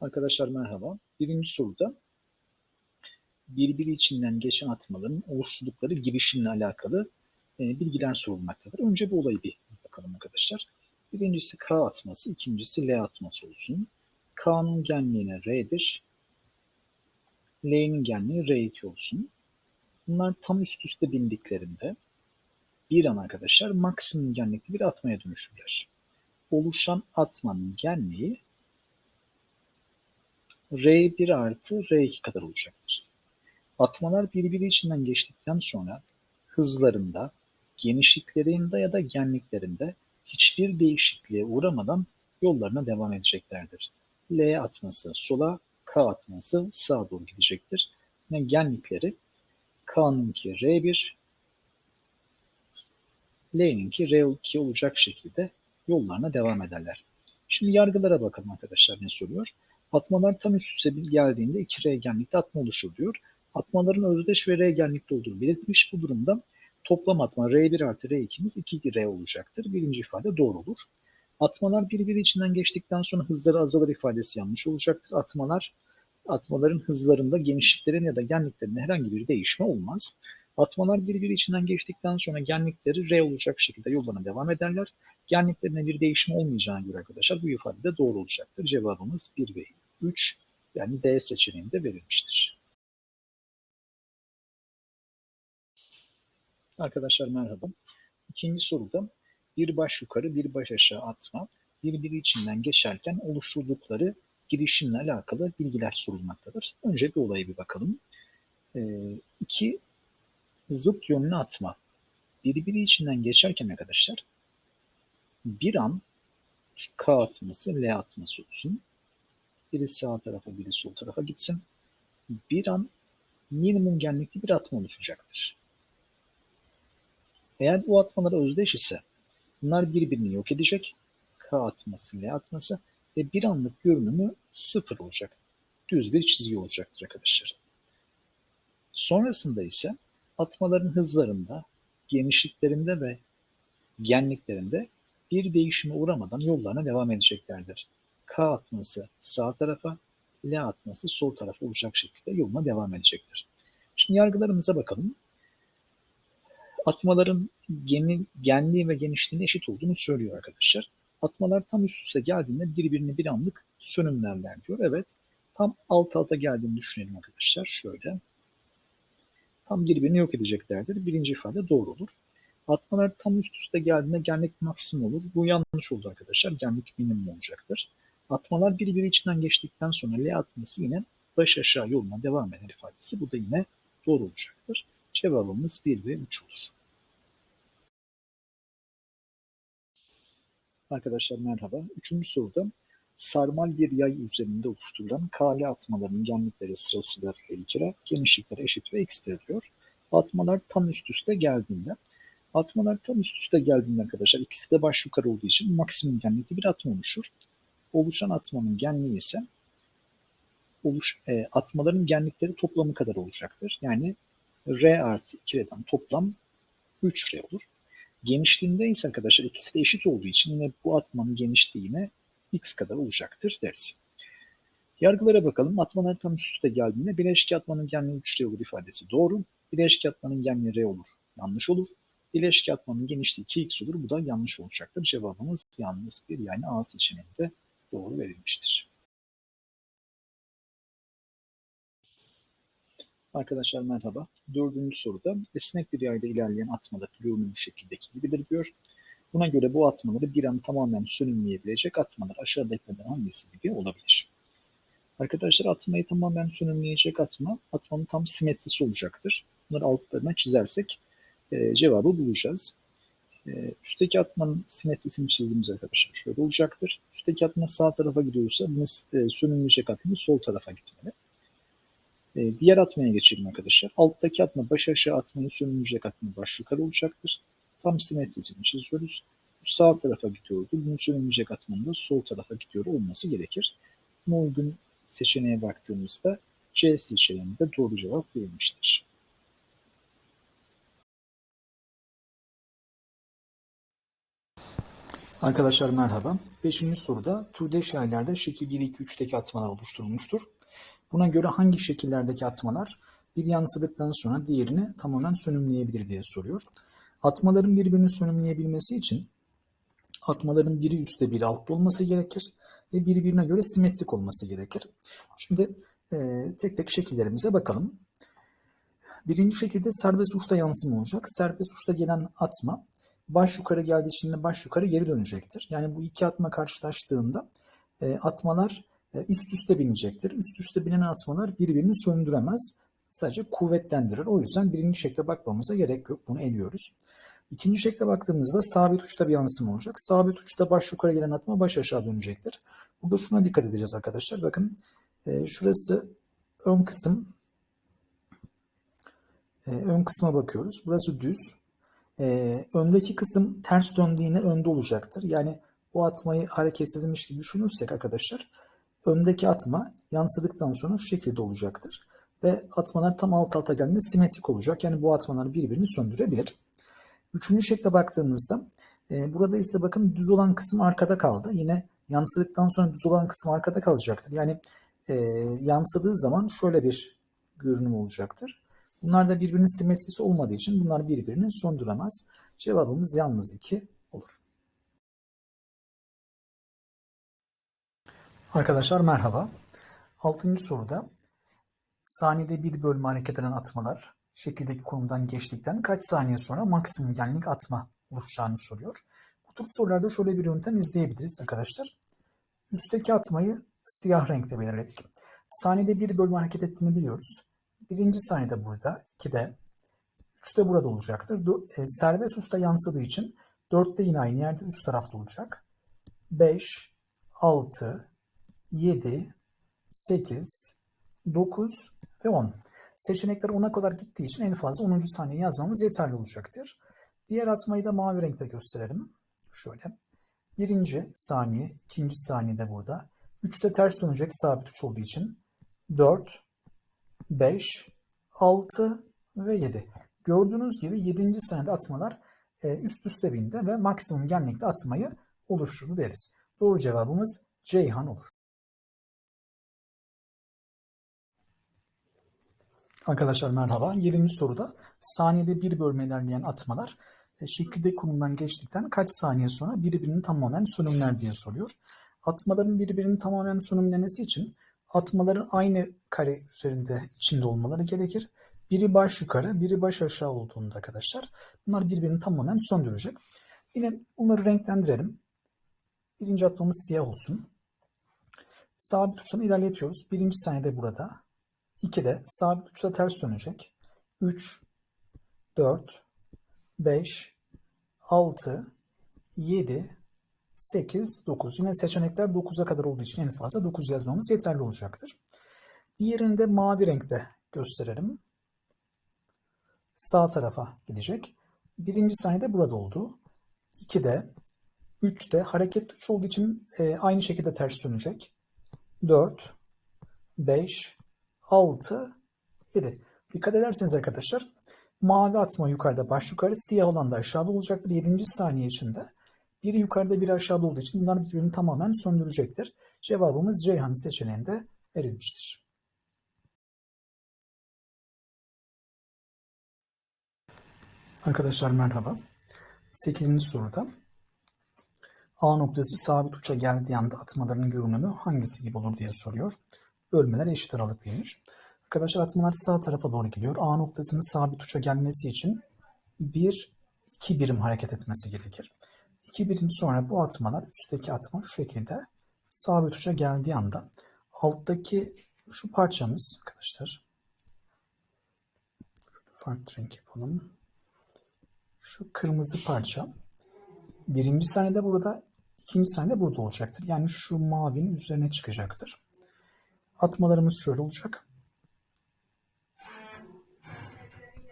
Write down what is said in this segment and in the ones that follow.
Arkadaşlar merhaba. Birinci soruda birbiri içinden geçen atmaların oluşturdukları girişimle alakalı e, bilgiler sorulmaktadır. Önce bu olayı bir bakalım arkadaşlar. Birincisi K atması, ikincisi L atması olsun. K'nın genliğine R'dir. L'nin genliği R2 olsun. Bunlar tam üst üste bindiklerinde bir an arkadaşlar maksimum genlikli bir atmaya dönüşürler. Oluşan atmanın genliği R1 artı R2 kadar olacaktır. Atmalar birbiri içinden geçtikten sonra hızlarında, genişliklerinde ya da genliklerinde hiçbir değişikliğe uğramadan yollarına devam edeceklerdir. L atması sola, K atması sağa doğru gidecektir. Ve genlikleri K'nınki R1, L'ninki R2 olacak şekilde yollarına devam ederler. Şimdi yargılara bakalım arkadaşlar ne soruyor. Atmalar tam üst üste geldiğinde 2R genlikte atma oluşur diyor. Atmaların özdeş ve R genlikte olduğunu belirtmiş. Bu durumda toplam atma R1 artı R2'miz 2R olacaktır. Birinci ifade doğru olur. Atmalar birbiri içinden geçtikten sonra hızları azalır ifadesi yanlış olacaktır. Atmalar atmaların hızlarında genişliklerin ya da genliklerinde herhangi bir değişme olmaz. Atmalar birbiri içinden geçtikten sonra genlikleri R olacak şekilde yollarına devam ederler. Genliklerine bir değişme olmayacağına göre arkadaşlar bu ifade de doğru olacaktır. Cevabımız 1 ve 3 yani D seçeneğinde verilmiştir. Arkadaşlar merhaba. İkinci soruda bir baş yukarı bir baş aşağı atma birbiri içinden geçerken oluşturdukları girişimle alakalı bilgiler sorulmaktadır. Önce bir olaya bir bakalım. E, iki zıt yönlü atma birbiri içinden geçerken arkadaşlar bir an şu K atması L atması olsun. Biri sağ tarafa biri sol tarafa gitsin. Bir an minimum genlikli bir atma oluşacaktır. Eğer bu atmalar özdeş ise bunlar birbirini yok edecek. K atması, L atması ve bir anlık görünümü sıfır olacak. Düz bir çizgi olacaktır arkadaşlar. Sonrasında ise atmaların hızlarında, genişliklerinde ve genliklerinde bir değişime uğramadan yollarına devam edeceklerdir. K atması sağ tarafa, L atması sol tarafa olacak şekilde yoluna devam edecektir. Şimdi yargılarımıza bakalım. Atmaların geni, genliği ve genişliğinin eşit olduğunu söylüyor arkadaşlar. Atmalar tam üst üste geldiğinde birbirini bir anlık sönümlerler diyor. Evet, tam alt alta geldiğini düşünelim arkadaşlar. Şöyle. Tam birbirini yok edeceklerdir. Birinci ifade doğru olur. Atmalar tam üst üste geldiğinde genlik maksimum olur. Bu yanlış oldu arkadaşlar. Genlik minimum olacaktır. Atmalar birbiri içinden geçtikten sonra L atması yine baş aşağı yoluna devam eder ifadesi. Bu da yine doğru olacaktır. Cevabımız 1 ve 3 olur. Arkadaşlar merhaba. Üçüncü soruda sarmal bir yay üzerinde oluşturulan kale atmalarının genlikleri sırasıyla ilgili genişlikleri eşit ve x'tir diyor. Atmalar tam üst üste geldiğinde Atmalar tam üst üste geldiğinde arkadaşlar ikisi de baş yukarı olduğu için maksimum genlikli bir atma oluşur. Oluşan atmanın genliği ise oluş, e, atmaların genlikleri toplamı kadar olacaktır. Yani R artı 2R'den toplam 3R olur. Genişliğinde ise arkadaşlar ikisi de eşit olduğu için yine bu atmanın genişliği yine x kadar olacaktır deriz. Yargılara bakalım. Atmalar tam üst üste geldiğinde bileşik atmanın genliği 3R olur ifadesi doğru. Bileşik atmanın genliği R olur. Yanlış olur. Bileşik atmanın genişliği 2x olur. Bu da yanlış olacaktır. Cevabımız yalnız bir yani A seçeneğinde doğru verilmiştir. Arkadaşlar merhaba. Dördüncü soruda esnek bir yayda ilerleyen atmalar görünüm şekildeki gibidir diyor. Buna göre bu atmaları bir an tamamen sönümleyebilecek atmalar aşağıdakilerden hangisi gibi olabilir? Arkadaşlar atmayı tamamen sönümleyecek atma, atmanın tam simetrisi olacaktır. Bunları altlarına çizersek e, cevabı bulacağız. E, üstteki atmanın simetrisini çizdiğimiz arkadaşlar şöyle olacaktır. Üstteki atma sağ tarafa gidiyorsa e, sönümleyecek atma sol tarafa gitmeli. E, diğer atmaya geçelim arkadaşlar. Alttaki atma baş aşağı atmanın sönümleyecek atma baş yukarı olacaktır. Tam simetrisini çiziyoruz. Sağ tarafa gidiyordu. Bunun sönümleyecek atmanın da sol tarafa gidiyor olması gerekir. Buna uygun seçeneğe baktığımızda C seçeneğinde doğru cevap verilmiştir. Arkadaşlar merhaba. Beşinci soruda türdeş yaylarda şekil 1, 2, 3'teki atmalar oluşturulmuştur. Buna göre hangi şekillerdeki atmalar bir yansıdıktan sonra diğerini tamamen sönümleyebilir diye soruyor. Atmaların birbirini sönümleyebilmesi için atmaların biri üstte biri altta olması gerekir ve birbirine göre simetrik olması gerekir. Şimdi e, tek tek şekillerimize bakalım. Birinci şekilde serbest uçta yansıma olacak. Serbest uçta gelen atma baş yukarı geldiği için de baş yukarı geri dönecektir. Yani bu iki atma karşılaştığında e, atmalar e, üst üste binecektir. Üst üste binen atmalar birbirini söndüremez. Sadece kuvvetlendirir. O yüzden birinci şekle bakmamıza gerek yok. Bunu eliyoruz. İkinci şekle baktığımızda sabit uçta bir yansıma olacak. Sabit uçta baş yukarı gelen atma baş aşağı dönecektir. Burada şuna dikkat edeceğiz arkadaşlar. Bakın e, şurası ön kısım. E, ön kısma bakıyoruz. Burası düz. E, öndeki kısım ters döndüğünde önde olacaktır. Yani bu atmayı hareketsizmiş gibi düşünürsek arkadaşlar öndeki atma yansıdıktan sonra şu şekilde olacaktır. Ve atmalar tam alt alta geldiğinde simetrik olacak. Yani bu atmalar birbirini söndürebilir. Üçüncü şekle baktığımızda e, burada ise bakın düz olan kısım arkada kaldı. Yine yansıdıktan sonra düz olan kısım arkada kalacaktır. Yani e, yansıdığı zaman şöyle bir görünüm olacaktır. Bunlar da birbirinin simetrisi olmadığı için bunlar birbirini söndüremez. Cevabımız yalnız 2 olur. Arkadaşlar merhaba. Altıncı soruda saniyede bir bölme hareket eden atmalar şekildeki konumdan geçtikten kaç saniye sonra maksimum genlik atma oluşacağını soruyor. Bu tür sorularda şöyle bir yöntem izleyebiliriz arkadaşlar. Üstteki atmayı siyah renkte belirledik. Saniyede bir bölme hareket ettiğini biliyoruz. Birinci saniyede burada, ikide, üçte burada olacaktır. E, serbest uçta yansıdığı için dörtte yine aynı yerde üst tarafta olacak. 5, 6, 7, 8, 9 ve 10. Seçenekler 10'a kadar gittiği için en fazla 10. saniye yazmamız yeterli olacaktır. Diğer atmayı da mavi renkte gösterelim. Şöyle. Birinci saniye, ikinci saniyede burada. Üçte ters dönecek sabit uç olduğu için. 4, 5, 6 ve 7. Gördüğünüz gibi 7. saniyede atmalar e, üst üste bindi ve maksimum genlikte atmayı oluşturdu deriz. Doğru cevabımız Ceyhan olur. Arkadaşlar merhaba. 7. soruda saniyede bir bölme ilerleyen atmalar e, şekilde konumdan geçtikten kaç saniye sonra birbirini tamamen sönümler diye soruyor. Atmaların birbirini tamamen sönümlemesi için atmaların aynı kare üzerinde içinde olmaları gerekir. Biri baş yukarı, biri baş aşağı olduğunda arkadaşlar bunlar birbirini tamamen söndürecek. Yine bunları renklendirelim. Birinci atmamız siyah olsun. Sabit uçtan ilerletiyoruz. Birinci saniyede burada. 2'de sabit uçta ters dönecek. 3, 4, 5, 6, 7, 8, 9. Yine seçenekler 9'a kadar olduğu için en fazla 9 yazmamız yeterli olacaktır. Diğerini de mavi renkte gösterelim. Sağ tarafa gidecek. Birinci saniyede burada oldu. 2'de, 3'te hareket 3 olduğu için e, aynı şekilde ters dönecek. 4, 5, 6, 7. Dikkat ederseniz arkadaşlar mavi atma yukarıda baş yukarı siyah olan da aşağıda olacaktır. 7. saniye içinde. Biri yukarıda biri aşağıda olduğu için bunlar birbirini tamamen söndürecektir. Cevabımız Ceyhan seçeneğinde verilmiştir. Arkadaşlar merhaba. 8. soruda A noktası sabit uça geldiği anda atmaların görünümü hangisi gibi olur diye soruyor. Bölmeler eşit aralıklıymış. Arkadaşlar atmalar sağ tarafa doğru gidiyor. A noktasının sabit uça gelmesi için 1 2 birim hareket etmesi gerekir. 2 birim sonra bu atmalar üstteki atma şu şekilde sabit uça geldiği anda alttaki şu parçamız arkadaşlar farklı renk yapalım. Şu kırmızı parça birinci saniyede burada ikinci saniyede burada olacaktır. Yani şu mavinin üzerine çıkacaktır. Atmalarımız şöyle olacak.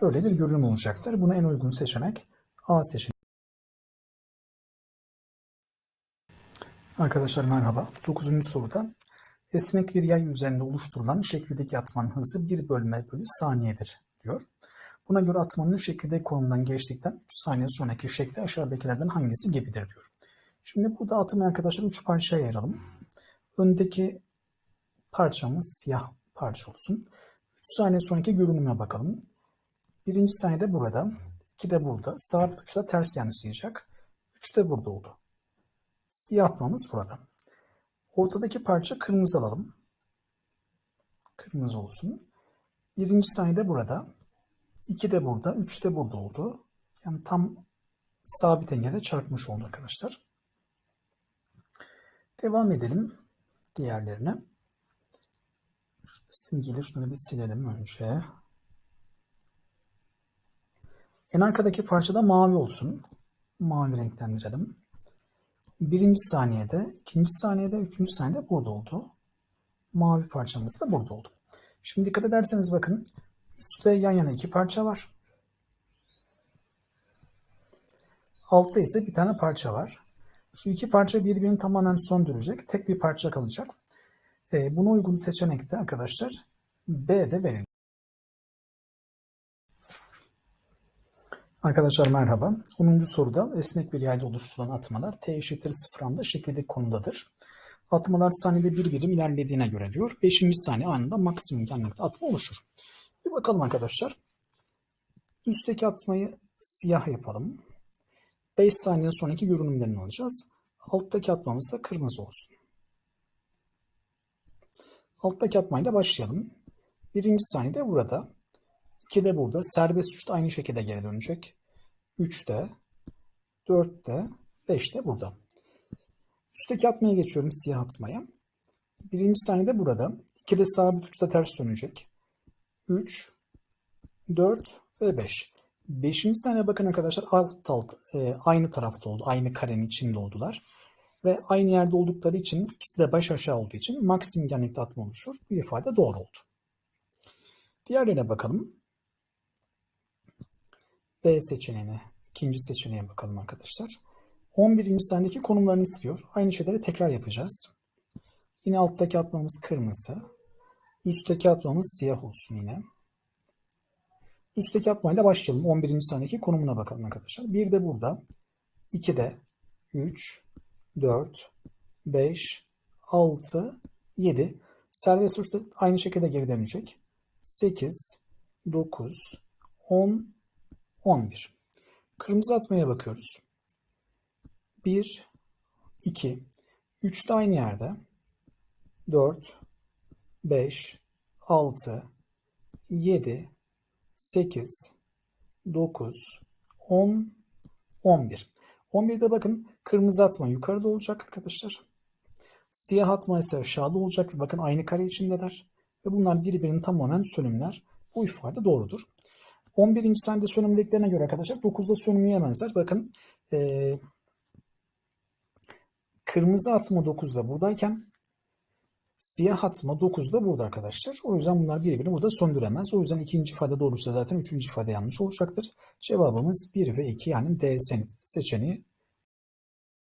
Böyle bir görünüm olacaktır. Buna en uygun seçenek A seçeneği. Arkadaşlar merhaba. 9. soruda esnek bir yay üzerinde oluşturulan şekildeki atmanın hızı 1 bölme bölü saniyedir diyor. Buna göre atmanın şekilde konumdan geçtikten 3 saniye sonraki şekli aşağıdakilerden hangisi gibidir diyor. Şimdi burada atımı arkadaşlar üç parçaya ayıralım. Öndeki parçamız siyah parça olsun. 3 saniye sonraki görünüme bakalım. Birinci saniyede burada. 2 de burada. Sabit uçta ters yansıyacak. 3 de burada oldu. Siyah atmamız burada. Ortadaki parça kırmızı alalım. Kırmızı olsun. Birinci saniyede burada. 2 de burada. 3 de burada oldu. Yani tam sabit engele çarpmış oldu arkadaşlar. Devam edelim diğerlerine. Simgeleri şunu bir silelim önce. En arkadaki parçada mavi olsun. Mavi renklendirelim. Birinci saniyede, ikinci saniyede, üçüncü saniyede burada oldu. Mavi parçamız da burada oldu. Şimdi dikkat ederseniz bakın. Üstte yan yana iki parça var. Altta ise bir tane parça var. Şu iki parça birbirini tamamen söndürecek. Tek bir parça kalacak. E, buna uygun seçenekte arkadaşlar B de verilmiş. Arkadaşlar merhaba. 10. soruda esnek bir yayda oluşturulan atmalar t eşittir 0 anda şekildeki konudadır. Atmalar saniyede bir birim ilerlediğine göre diyor. 5. saniye anında maksimum genlikte atma oluşur. Bir bakalım arkadaşlar. Üstteki atmayı siyah yapalım. 5 saniye sonraki görünümlerini alacağız. Alttaki atmamız da kırmızı olsun. Alttaki atmayla başlayalım. Birinci saniyede burada. 2 de burada. Serbest uçta aynı şekilde geri dönecek. 3'te, 4'te, 5'te burada. Üstteki atmaya geçiyorum siyah atmaya. Birinci saniyede burada. 2 de sabit uçta ters dönecek. 3, 4 ve 5. Beşinci saniye bakın arkadaşlar alt alt e, aynı tarafta oldu. Aynı karenin içinde oldular. Ve aynı yerde oldukları için ikisi de baş aşağı olduğu için maksimum genlikte atma oluşur. Bu ifade doğru oldu. Diğerlerine bakalım. B seçeneğine, ikinci seçeneğe bakalım arkadaşlar. 11. saniyedeki konumlarını istiyor. Aynı şeyleri tekrar yapacağız. Yine alttaki atmamız kırmızı. Üstteki atmamız siyah olsun yine. Üstteki atmayla başlayalım. 11. saniyedeki konumuna bakalım arkadaşlar. Bir de burada. 2 de 3, 4, 5, 6, 7. Serbest uçta aynı şekilde geri dönecek. 8, 9, 10, 11. Kırmızı atmaya bakıyoruz. 1, 2, 3 de aynı yerde. 4, 5, 6, 7, 8, 9, 10, 11. 11'de bakın kırmızı atma yukarıda olacak arkadaşlar. Siyah atma ise aşağıda olacak. Bakın aynı kare içindeler. Ve bunlar birbirini tamamen sönümler. Bu ifade doğrudur. 11. saniyede sönümlediklerine göre arkadaşlar 9'da sönümleyemezler. Bakın ee, kırmızı atma 9'da buradayken siyah atma 9'da burada arkadaşlar. O yüzden bunlar birbirini burada söndüremez. O yüzden ikinci ifade doğruysa zaten üçüncü ifade yanlış olacaktır. Cevabımız 1 ve 2 yani D seçeneği